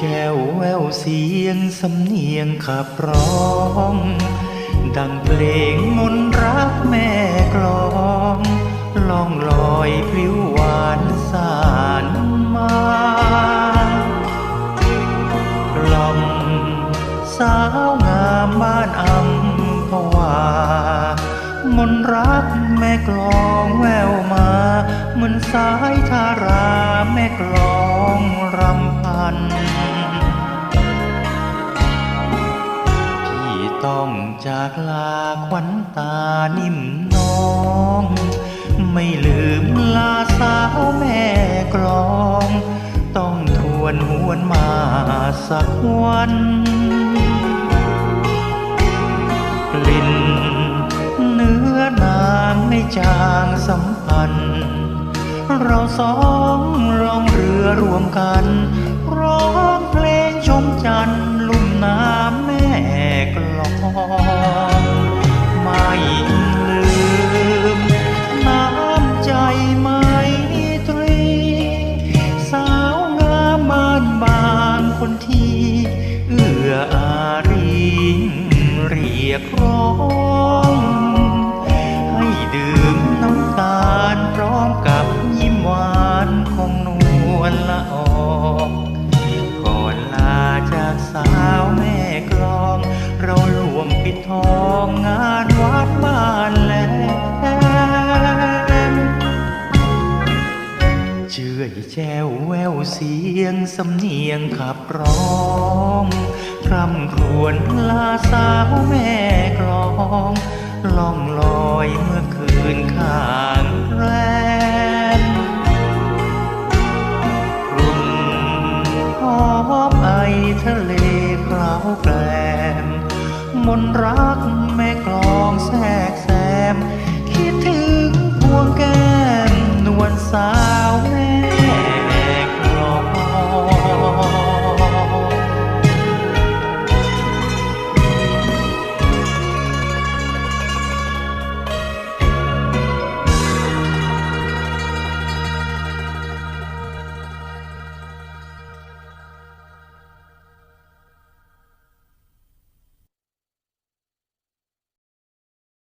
แจวแววเสียงสำเนียงขับร้อง ดังเพลงมนรักแม่ายทาราแม่กลองรำพัน พี่ต้องจากลาขวัญตานิ่มน้อง ไม่ลืมลาสาวแม่กลอง ต้องทวนหวนมาสักวันกลิ่นเนื้อนางในจางสัมพันธ์ เราสองร้องเรือรวมกัน ร้องเพลงชมจันทร์ลุ่มน้ำแม่กลองไม่ลืม น้ำใจไม่ตรี สาวงามมานบางคนที่ เอื้ออารีเรียกร้ เชื่อยแจวแววเสียงสำเนียงขับร้องคร่ำครวญลาสาวแม่กลองล่องลอยเมื่อคืนข้างแรมกลุ่มหอมไอทะเลคราวแกลมมนต์รัก